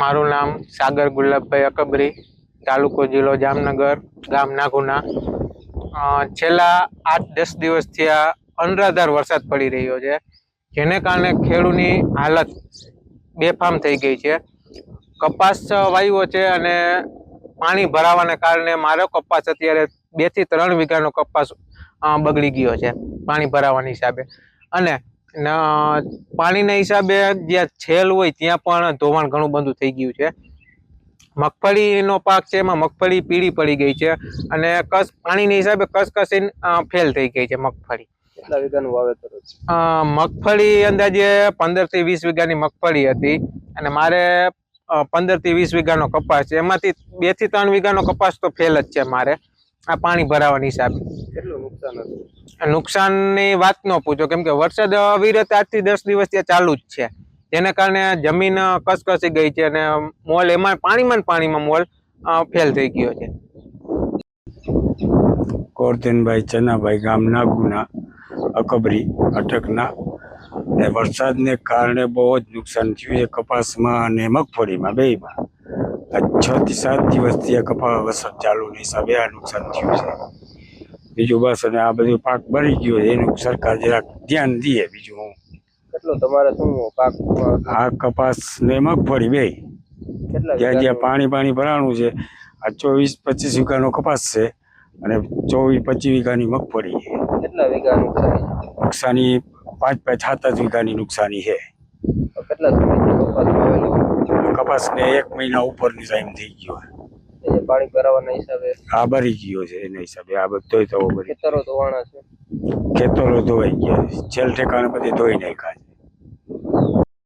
મારું નામ સાગર ગુલાબભાઈ અકબરી, તાલુકો જિલ્લો જામનગર, ગામ નાગુના. છેલ્લા આઠ, દસ દિવસથી આ અનરાધાર વરસાદ પડી રહ્યો છે. જેને કારણે ખેડૂની હાલત બેફામ થઈ ગઈ છે. કપાસ વાવ્યો છે અને પાણી ભરાવાને કારણે મારો કપાસ અત્યારે બેથી ત્રણ વીઘાનો કપાસ બગડી ગયો છે, પાણી ભરાવાના હિસાબે. અને પાણીના હિસાબે જ્યાં છેલ હોય ત્યાં પણ ધોવાણ ઘણું બધું થઈ ગયું છે. મગફળીનો પાક છે એમાં મગફળી પીળી પડી ગઈ છે અને કસ પાણીના હિસાબે કસકસી ફેલ થઈ ગઈ છે મગફળી. કેટલા વીઘાનું વાવેતર મગફળી અંદાજે પંદરથી વીસ વીઘાની મગફળી હતી અને મારે પંદરથી વીસ વીઘાનો કપાસ છે. એમાંથી બેથી ત્રણ વીઘાનો કપાસ તો ફેલ જ છે મારે આ પાણી ભરાવાની હિસાબે. કેટલું નુકસાન હતું? નુકસાનની વાત ન પૂછો કેમ કે વરસાદ અવિરત આજથી દસ દિવસ ત્યાં ચાલુ જ છે. જેના કારણે જમીન કસકસી ગઈ છે અને મોલ એમાં પાણીમાં પાણીમાં મોલ ફેલ થઈ ગયો છે. ગોરધનભાઈ ચનાભાઈ ગામ નાગુના અકબરી અટકના ને વરસાદને કારણે બહુ જ નુકસાન થયું. છે કપાસમાં અને મગફળીમાં બેયમાં. આ છ થી સાત દિવસથી આ કપાસ વરસાદ નહીં હિસાબે આ નુકસાન થયું છે. બીજું બસ અને આ બધું પાક બની ગયો એનું સરકાર જરાક ધ્યાન દે બીજું હું. કેટલો? તમારે શું પાક આ કપાસ ને મગફળી બે. જ્યાં જ્યાં પાણી પાણી ભરાણું છે આ ચોવીસ પચીસ વીઘાનો કપાસ છે અને ચોવીસ પચીસ વીઘાની મગફળી છે. કેટલા વીઘા નુકસાન નુકસાની પાંચ પાંચ સાત જ વીઘાની નુકસાની છે. કેટલા કપાસ ને એક મહિના ઉપરની ટાઈમ થઈ ગયો પાણી ભરાવાના હિસાબે આ ભરી ગયો છે એના હિસાબે. આ બધો તો ભરી ખેતરો ધોવાણા છે. ખેતરો ધોવાઈ ગયા. છેલ ઠેકાણે બધી ધોઈ નાખ્યા છે.